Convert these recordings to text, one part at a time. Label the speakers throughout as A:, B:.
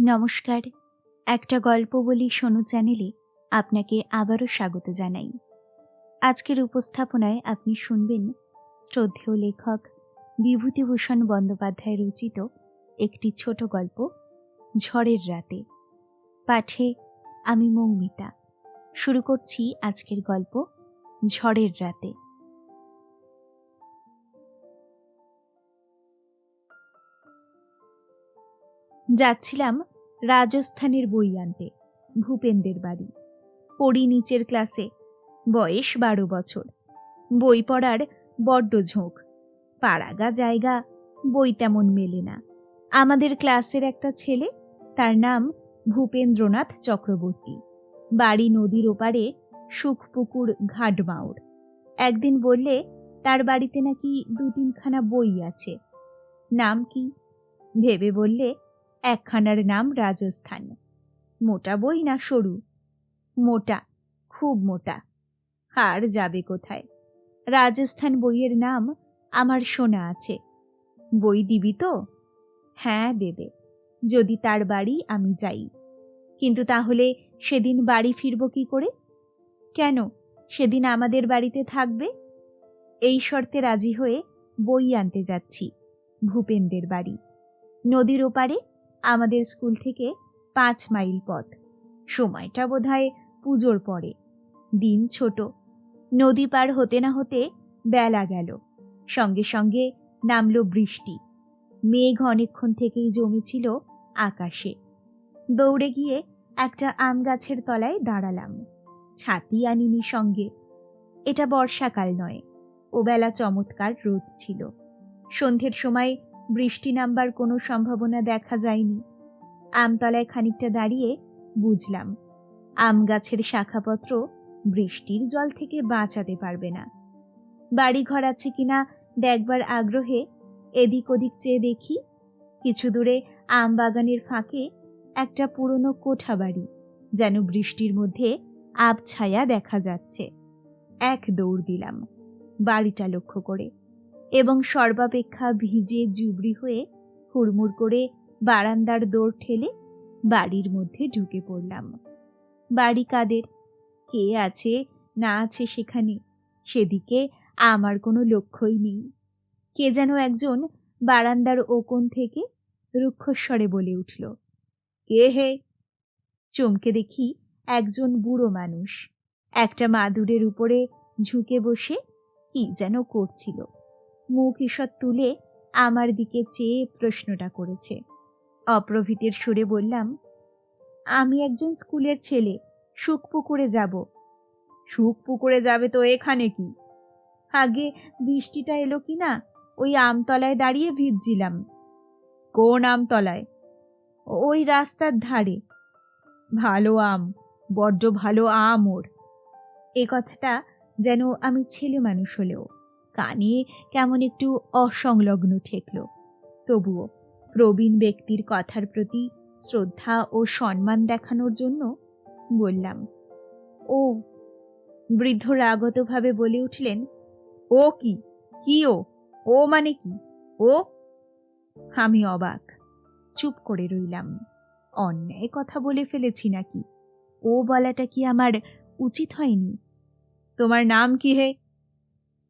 A: নমস্কার। একটা গল্প বলি সোনু চ্যানেলে আপনাকে আবারও স্বাগত জানাই। আজকের উপস্থাপনায় আপনি শুনবেন শ্রদ্ধেয় লেখক বিভূতিভূষণ বন্দ্যোপাধ্যায় রচিত একটি ছোট গল্প, ঝড়ের রাতে। পাঠে আমি মৌমিতা। শুরু করছি আজকের গল্প, ঝড়ের রাতে। যাচ্ছিলাম রাজস্থানের বই আনতে, ভূপেন্দের বাড়ি। পড়ি নিচের ক্লাসে, বয়স বারো বছর। বই পড়ার বড্ড ঝোঁক। পাড়াগা জায়গা, বই তেমন মেলে না। আমাদের ক্লাসের একটা ছেলে, তার নাম ভূপেন্দ্রনাথ চক্রবর্তী। বাড়ি নদীর ওপারে সুখপুকুর ঘাটমাউর একদিন বললে, তার বাড়িতে নাকি দু তিনখানা বই আছে। নাম কি? ভেবে বললে একখানার নাম রাজস্থান। মোটা বই না সরু? মোটা, খুব মোটা। আর যাবে কোথায়? রাজস্থান বইয়ের নাম আমার শোনা আছে। বই দিবি তো? হ্যাঁ দেবে। যদি তার বাড়ি আমি যাই। কিন্তু তাহলে সেদিন বাড়ি ফিরব কি করে? কেন? সেদিন আমাদের বাড়িতে থাকবে? এই শর্তে রাজি হয়ে বই আনতে যাচ্ছি, ভূপেনদের বাড়ি। নদীর ওপারে আমাদের স্কুল থেকে পাঁচ মাইল পথ। সময়টা বোধহয় পুজোর পরে। দিন ছোট। নদী পার হতে না হতে বেলা গেল। সঙ্গে সঙ্গে নামলো বৃষ্টি। মেঘ অনেকক্ষণ থেকেই জমেছিল আকাশে। দৌড়ে গিয়ে একটা আম গাছের তলায় দাঁড়ালাম। ছাতি আনিনি সঙ্গে। এটা বর্ষাকাল নয়। ও বেলা চমৎকার রোদ ছিল। সন্ধ্যের সময় বৃষ্টি নামবার কোনো সম্ভাবনা দেখা যায়নি। আমতলায় খানিকটা দাঁড়িয়ে বুঝলাম, আম গাছের শাখাপত্র বৃষ্টির জল থেকে বাঁচাতে পারবে না। বাড়ি ঘর আছে কিনা দেখবার আগ্রহে এদিক ওদিক চেয়ে দেখি, কিছু দূরে আম বাগানের ফাঁকে একটা পুরনো কোঠা বাড়ি, যেন বৃষ্টির মধ্যে আবছায়া দেখা যাচ্ছে। এক দৌড় দিলাম, বাড়িটা লক্ষ্য করে। এবং সর্বাপেক্ষা ভিজে জুবড়ি হয়ে হুড়মুড় করে বারান্দার দৌড় ঠেলে বাড়ির মধ্যে ঢুকে পড়লাম। বাড়ি কাদের? কে আছে, না আছে সেখানে? সেদিকে আমার কোনো লক্ষ্যই নেই। কে যেন একজন বারান্দার ওকন থেকে রুক্ষস্বরে বলে উঠল, কে হে? চমকে দেখি একজন বুড়ো মানুষ। একটা মাদুরের উপরে ঝুঁকে বসে কি যেন করছিল। মুখ ঈষৎ তুলে আমার দিকে চেয়ে প্রশ্নটা করেছে। অপ্রভৃতির সুরে বললাম, আমি একজন স্কুলের ছেলে সুখপুকুরে যাব। সুখপুকুরে যাবে তো এখানে কি? আগে বৃষ্টিটা এলো কি না, ওই আমতলায় দাঁড়িয়ে ভিজছিলাম। কোন আমতলায়? ওই রাস্তার ধারে। ভালো আম, বড্ড ভালো আম ওর। এ কথাটা যেন আমি ছেলে মানুষ হলেও। কানে কেমন একটু অসংলগ্ন ঠেকল। তবুও প্রবীণ ব্যক্তির কথার প্রতি শ্রদ্ধা ও সম্মান দেখানোর জন্য বললাম, ও। বৃদ্ধ রাগতভাবে বলে উঠলেন, ও কি? কি ও? ও মানে কি? ও? আমি অবাক, চুপ করে রইলাম। অন্যায় কথা বলে ফেলেছি নাকি? ও বলাটা কি আমার উচিত হয়নি? তোমার নাম কি হে?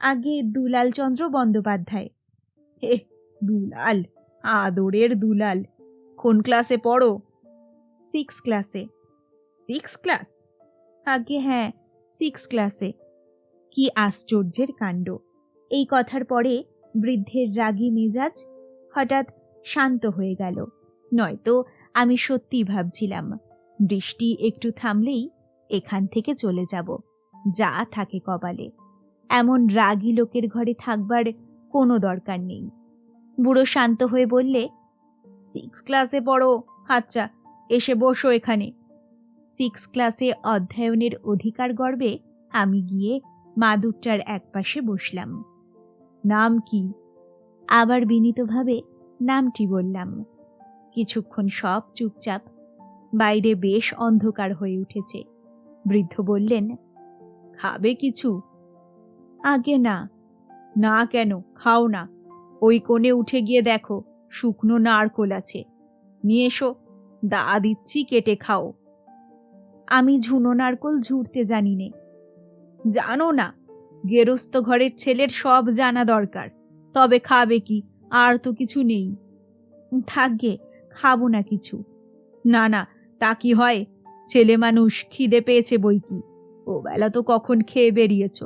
A: আগে দুলাল চন্দ্র বন্দ্যোপাধ্যায়। হে, দুলাল, আদরের দুলাল, কোন ক্লাসে পড়ো? সিক্স ক্লাসে সিক্স ক্লাস আগে হ্যাঁ সিক্স ক্লাসে কি আশ্চর্যের কাণ্ড। এই কথার পরে বৃদ্ধের রাগী মেজাজ হঠাৎ শান্ত হয়ে গেল। নয়তো আমি সত্যি ভাবছিলাম বৃষ্টি একটু থামলেই এখান থেকে চলে যাব, যা থাকে কপালে। এমন রাগী লোকের ঘরে থাকবার কোনো দরকার নেই। বুড়ো শান্ত হয়ে বললে সিক্স ক্লাসে পড়ো। আচ্ছা এসে বসো এখানে। সিক্স ক্লাসে অধ্যয়নের অধিকার গর্বে আমি গিয়ে মাদুরটার একপাশে বসলাম। নাম কি? আবার বিনীতভাবে নামটি বললাম। কিছুক্ষণ সব চুপচাপ, বাইরে বেশ অন্ধকার হয়ে উঠেছে। বৃদ্ধ বললেন, খাবে কিছু? আগে না। না কেন, খাও না। ওই কোণে উঠে গিয়ে দেখো, শুকনো নারকোল আছে। নিয়ে এসো, দা দিচ্ছি, কেটে খাও। আমি ঝুনো নারকোল ঝুড়তে জানি নে জানো না, গেরস্ত ঘরের ছেলের সব জানা দরকার। তবে খাবে কি, আর তো কিছু নেই। থাকবে খাব না কিছু। না না, তা কি হয়? ছেলে মানুষ খিদে পেয়েছে বই কি ও বেলা তো কখন খেয়ে বেরিয়েছ।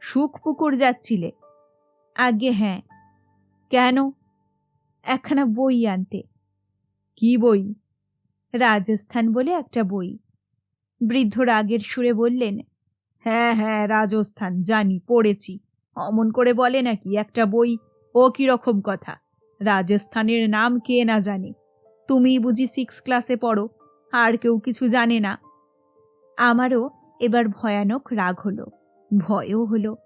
A: সুখ পুকুর যাচ্ছিলে। আগে হ্যাঁ। কেন? একখানা বই আনতে। কি বই? রাজস্থান বলে একটা বই। বৃদ্ধ রাগের সুরে বললেন হ্যাঁ হ্যাঁ রাজস্থান, জানি, পড়েছি। অমন করে বলে নাকি একটা বই? ও কি রকম কথা? রাজস্থানের নাম কে না জানে? তুমি বুঝি সিক্স ক্লাসে পড়ো, আর কেউ কিছু জানে না। আমারও এবার ভয়ানক রাগ হলো। ভয়ও হলো।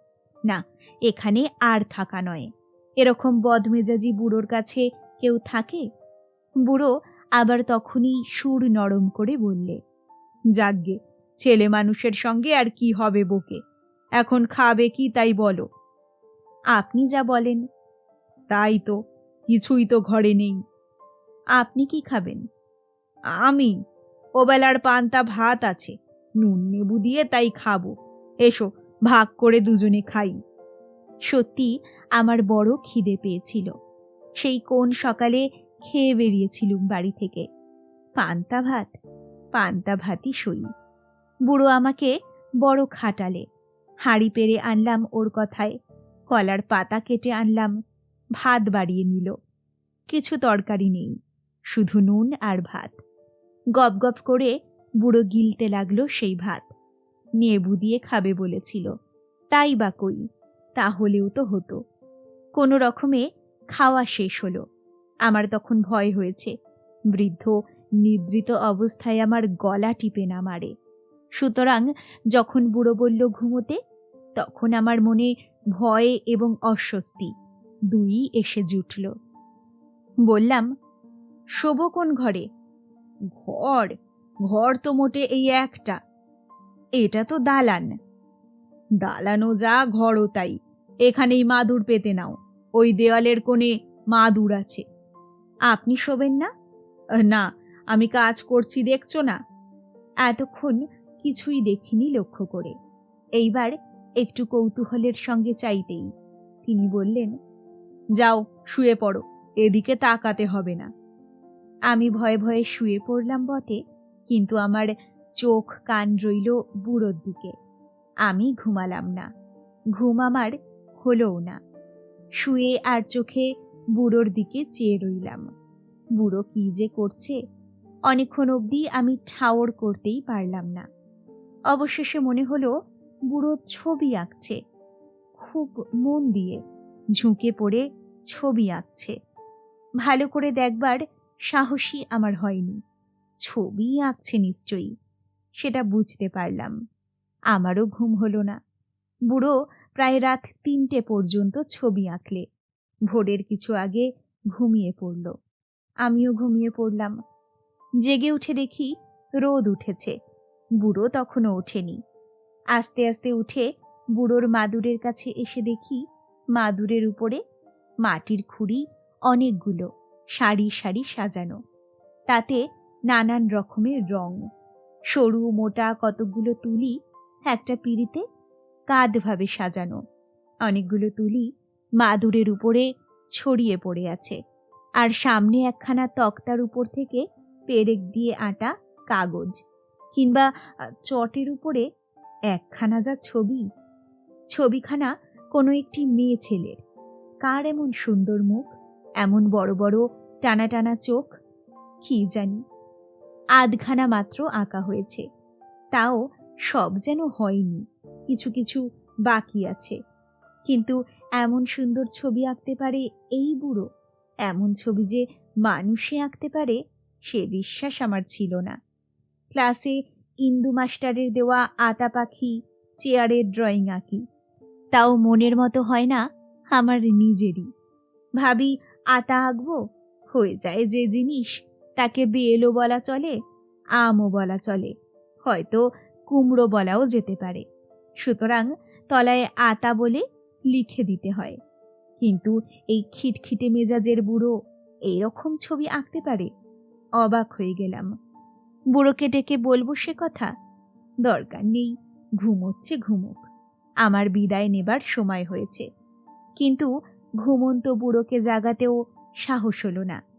A: না, এখানে আর থাকা নয়। এরকম বদমেজাজি বুড়োর কাছে কেউ থাকে? বুড়ো আবার তখনই সুর নরম করে বললে, যাগ্গে, ছেলে মানুষের সঙ্গে আর কি হবে বকে এখন খাবে কি তাই বলো। আপনি যা বলেন। তাই তো, কিছুই তো ঘরে নেই। আপনি কি খাবেন? আমি, ওবেলার পান্তা ভাত আছে। নুন নেবু দিয়ে তাই খাব। এসো ভাগ করে দুজনে খাই। সত্যি আমার বড় খিদে পেয়েছিল। সেই কোন সকালে খেয়ে বেরিয়েছিলুম বাড়ি থেকে। পান্তা ভাত, পান্তা ভাতই সই। বুড়ো আমাকে বড় খাটালে। হাঁড়ি পেরে আনলাম ওর কথায়। কলার পাতা কেটে আনলাম। ভাত বাড়িয়ে নিল। কিছু তরকারি নেই, শুধু নুন আর ভাত। গপ গপ করে বুড়ো গিলতে লাগল সেই ভাত। নেবু দিয়ে খাবে বলেছিল। তাই বা কই? তাহলেও তো হতো। কোনো রকমে খাওয়া শেষ হলো। আমার তখন ভয় হয়েছে। বৃদ্ধ নিদ্রিত অবস্থায় আমার গলা টিপে না মারে। সুতরাং যখন বুড়ো বলল ঘুমোতে, তখন আমার মনে ভয় এবং অস্বস্তি দুই এসে জুটল। বললাম শোভ কোন ঘরে? ঘর? ঘর তো মোটে এই একটা। এটা তো দালান। দালানও যা ঘরও তাই। এখানেই মাদুর পেতে নাও। ওই দেওয়ালের কোণে মাদুর আছে। আপনি শোবেন না? না, আমি কাজ করছি, দেখছ না? এতক্ষণ কিছুই দেখিনি লক্ষ্য করে। এইবার একটু কৌতূহলের সঙ্গে চাইতেই তিনি বললেন, যাও, শুয়ে পড়ো। এদিকে তাকাতে হবে না। আমি ভয়ে ভয়ে শুয়ে পড়লাম বটে, কিন্তু আমার চোখ কান রইল বুড়োর দিকে। আমি ঘুমালাম না। ঘুম আমার হলোও না। শুয়ে আর চোখে বুড়োর দিকে চেয়ে রইলাম। বুড়ো কি যে করছে? অনেকক্ষণ অবধি আমি ঠাওর করতেই পারলাম না। অবশেষে মনে হলো বুড়ো ছবি আঁকছে। খুব মন দিয়ে ঝুঁকে পড়ে ছবি আঁকছে। ভালো করে দেখবার সাহসী আমার হয়নি। ছবি আঁকছে নিশ্চয়ই। সেটা বুঝতে পারলাম। আমারও ঘুম হলো না। বুড়ো প্রায় রাত তিনটে পর্যন্ত ছবি আঁকলে। ভোরের কিছু আগে ঘুমিয়ে পড়ল। আমিও ঘুমিয়ে পড়লাম। জেগে উঠে দেখি রোদ উঠেছে। বুড়ো তখনও ওঠেনি। আস্তে আস্তে উঠে বুড়োর মাদুরের কাছে এসে দেখি মাদুরের উপরে মাটির খুঁড়ি অনেকগুলো সারি সারি সাজানো। তাতে নানান রকমের রং। সরু, মোটা কতকগুলো তুলি একটা পিড়িতে কাঁধভাবে সাজানো। অনেকগুলো তুলি মাদুরের উপরে ছড়িয়ে পড়ে আছে আর সামনে একখানা তক্তার উপর থেকে পেরেক দিয়ে আটা কাগজ কিংবা চটের উপরে একখানা যা ছবি। ছবিখানা কোনো একটি মেয়ে ছেলের। কার এমন সুন্দর মুখ, এমন বড় বড় টানা টানা চোখ, কি জানি। আধখানা মাত্র আঁকা হয়েছে। তাও সব যেন হয়নি, কিছু কিছু বাকি আছে। কিন্তু এমন সুন্দর ছবি আঁকতে পারে এই বুড়ো, এমন ছবি যে মানুষে আঁকতে পারে সে বিশ্বাস আমার ছিল না। ক্লাসে ইন্দু মাস্টারের দেওয়া আতা পাখি, চেয়ারের ড্রয়িং আঁকি। তাও মনের মতো হয় না আমার নিজেরই। ভাবি, আতা আঁকবো? হয়ে যায় যে জিনিস তাকে বেলও বলা চলে, আমও বলা চলে। হয়তো কুমড়ো বলাও যেতে পারে। সুতরাং তলায় আতা বলে লিখে দিতে হয়। কিন্তু এই খিটখিটে মেজাজের বুড়ো এইরকম ছবি আঁকতে পারে? অবাক হয়ে গেলাম। বুড়োকে ডেকে বলব সে কথা। দরকার নেই, ঘুমোচ্ছে ঘুমুক। আমার বিদায় নেবার সময় হয়েছে। কিন্তু ঘুমন্ত বুড়োকে জাগাতেও সাহস হলো না।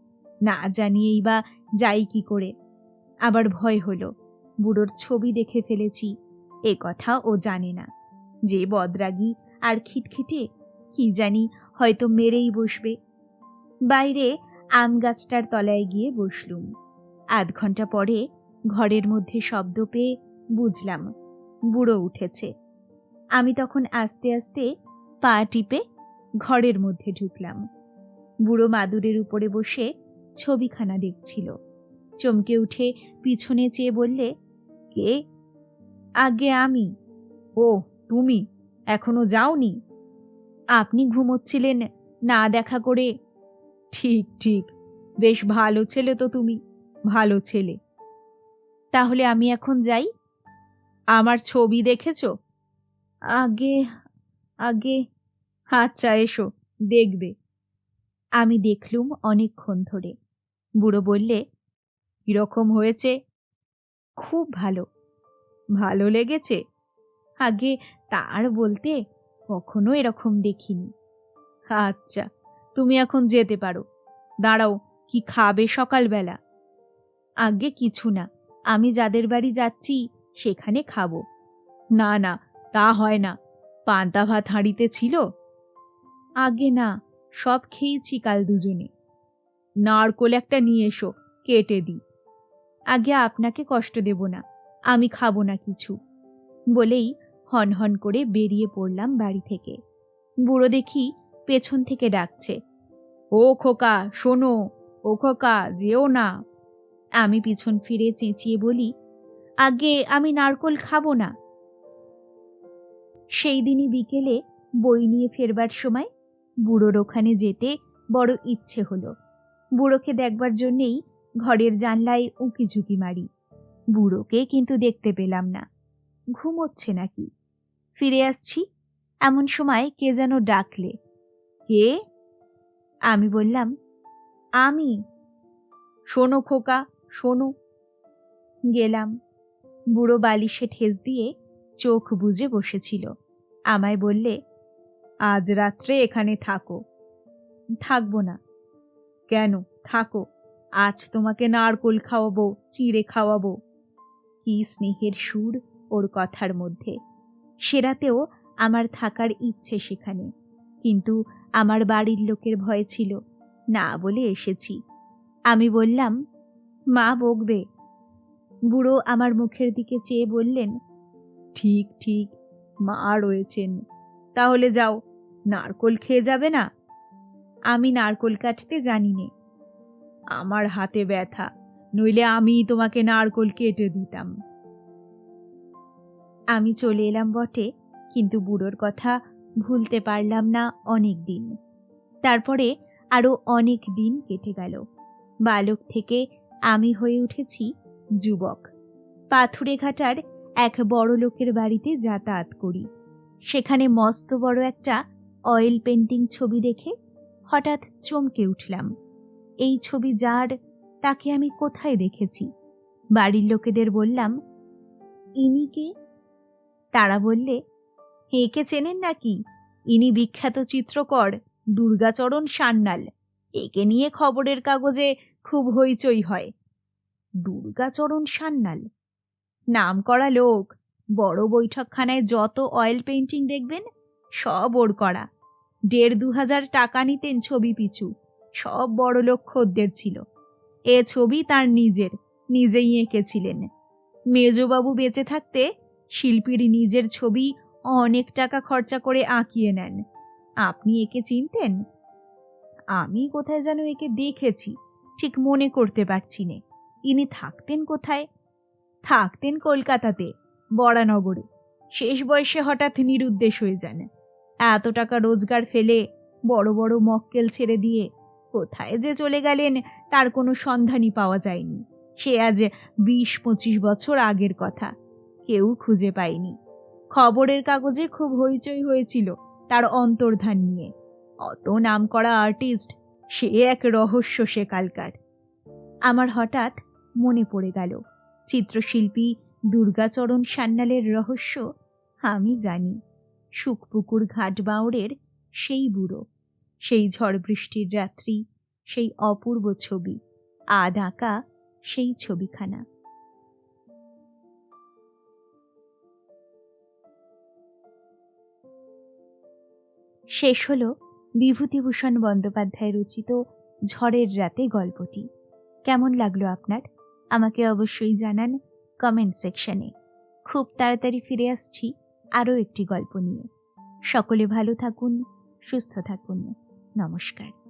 A: না জানিয়েই বা যাই কি করে। আবার ভয় হলো, বুড়োর ছবি দেখে ফেলেছি, এ কথা ও জানে না। যে বদরাগী আর খিটখিটে, কি জানি হয়তো মেরেই বসবে। বাইরে আম গাছটার তলায় গিয়ে বসলুম। আধ ঘণ্টা পরে ঘরের মধ্যে শব্দ পেয়ে বুঝলাম, বুড়ো উঠেছে। আমি তখন আস্তে আস্তে পা টিপে ঘরের মধ্যে ঢুকলাম। বুড়ো মাদুরের উপরে বসে ছবিখানা দেখছিল। চমকে উঠে পিছনে চেয়ে বললে, কে? আগে আমি। ও, তুমি? এখনও যাওনি? আপনি ঘুমোচ্ছিলেন, না দেখা করে? ঠিক ঠিক। বেশ ভালো ছেলে তো তুমি, ভালো ছেলে। তাহলে আমি এখন যাই? আমার ছবি দেখেছ? আগে আগে। আচ্ছা এসো, দেখবে। আমি দেখলুম অনেকক্ষণ ধরে। বুড়ো বললে, কীরকম হয়েছে? খুব ভালো। ভালো লেগেছে? আগে তার বলতে কখনো এরকম দেখিনি। আচ্ছা তুমি এখন যেতে পারো। দাঁড়াও, কি খাবে সকালবেলা? আগে কিছু না। আমি যাদের বাড়ি যাচ্ছি, সেখানে খাব। না না, তা হয় না। পান্তা ভাত হাঁড়িতে ছিল? আগে না, সব খেয়েছি কাল দুজনে। নারকোল একটা নিয়ে এসো, কেটে দিই। আগে আপনাকে কষ্ট দেব না, আমি খাব না কিছু। বলেই হন হন করে বেরিয়ে পড়লাম বাড়ি থেকে। বুড়ো দেখি পেছন থেকে ডাকছে, ও খোকা, শোনো, ও খোকা, যেও না। আমি পিছন ফিরে চেঁচিয়ে বলি, আগে আমি নারকোল খাব না। সেই দিনই বিকেলে বই নিয়ে ফেরবার সময় বুড়োর ওখানে যেতে বড় ইচ্ছে হলো। বুড়োকে দেখবার জন্যেই ঘরের জানলায় উঁকি ঝুঁকি মারি। বুড়োকে কিন্তু দেখতে পেলাম না। ঘুমোচ্ছে নাকি? ফিরে আসছি। এমন সময় কে যেন ডাকলে। কে? আমি বললাম, আমি। শোনো খোকা, শোনো। গেলাম। বুড়ো বালিশে ঠেস দিয়ে চোখ বুজে বসেছিল। আমায় বললে, আজ রাত্রে এখানে থাকো। থাকব না। কেন? থাকো। আজ তোমাকে নারকোল খাওয়াবো, চিড়ে খাওয়াবো। কি স্নেহের সুর ওর কথার মধ্যে। সেরাতেও আমার থাকার ইচ্ছে সেখানে। কিন্তু আমার বাড়ির লোকের ভয় ছিল। না বলে এসেছি। আমি বললাম, মা বকবে। বুড়ো আমার মুখের দিকে চেয়ে বললেন, ঠিক ঠিক, মা রয়েছেন। তাহলে যাও, নারকোল খেয়ে যাবে না? আমি নারকোল কাটতে জানি নে আমার হাতে ব্যথা, নইলে আমি তোমাকে নারকোল কেটে দিতাম। আমি চলে এলাম বটে, কিন্তু বুড়োর কথা ভুলতে পারলাম না অনেক দিন। তারপরে আরও অনেক দিন কেটে গেল। বালক থেকে আমি হয়ে উঠেছি যুবক। পাথুরে ঘাটার এক বড় লোকের বাড়িতে যাতায়াত করি। সেখানে মস্ত বড় একটা অয়েল পেন্টিং ছবি দেখে হঠাৎ চমকে উঠলাম। এই ছবি যার, তাকে আমি কোথায় দেখেছি? বাড়ির লোকেদের বললাম, ইনি কে? তারা বললে, একে চেনেন নাকি? ইনি বিখ্যাত চিত্রকর, দুর্গাচরণ সান্যাল। একে নিয়ে খবরের কাগজে খুব হইচই হয়। দুর্গাচরণ সান্যাল? নাম করা লোক, বড় বৈঠকখানায় যত অয়েল পেন্টিং দেখবেন, সব ওর করা। দেড় দু হাজার টাকা নিতেন ছবি পিছু সব বড় লোক খদ্দের ছিল। এ ছবি তার নিজের, নিজেই এঁকেছিলেন। মেজবাবু বেঁচে থাকতে শিল্পীর নিজের ছবি অনেক টাকা খরচা করে আঁকিয়ে নেন। আপনি একে চিনতেন? আমি কোথায় যেন একে দেখেছি, ঠিক মনে করতে পারছি নে। ইনি থাকতেন কোথায়? থাকতেন কলকাতাতে, বরানগরে। শেষ বয়সে হঠাৎ নিরুদ্দেশ হয়ে যান। এত টাকা রোজগার ফেলে বড় বড় মক্কেল ছেড়ে দিয়ে কোথায় যে চলে গেলেন তার কোনো সন্ধানই পাওয়া যায়নি। সে আজ বিশ পঁচিশ বছর আগের কথা, কেউ খুঁজে পায়নি। খবরের কাগজে খুব হইচই হয়েছিল তার অন্তর্ধান নিয়ে। অত নাম করা আর্টিস্ট, সে এক রহস্য সেকালকার আমার হঠাৎ মনে পড়ে গেল, চিত্রশিল্পী দুর্গাচরণ সান্যালের রহস্য আমি জানি। শুকপুকুর ঘাট বাউড়ের সেই বুড়ো, সেই ঝড় বৃষ্টির রাত্রি, সেই অপূর্ব ছবি আদ আঁকা সেই ছবিখানা। শেষ হল বিভূতিভূষণ বন্দ্যোপাধ্যায় রচিত ঝড়ের রাতে গল্পটি। কেমন লাগল আপনার? আমাকে অবশ্যই জানান কমেন্ট সেকশনে। খুব তাড়াতাড়ি ফিরে আসছি। আরও একটি গল্প নিয়ে। সকলে ভালো থাকুন সুস্থ থাকুন। নমস্কার।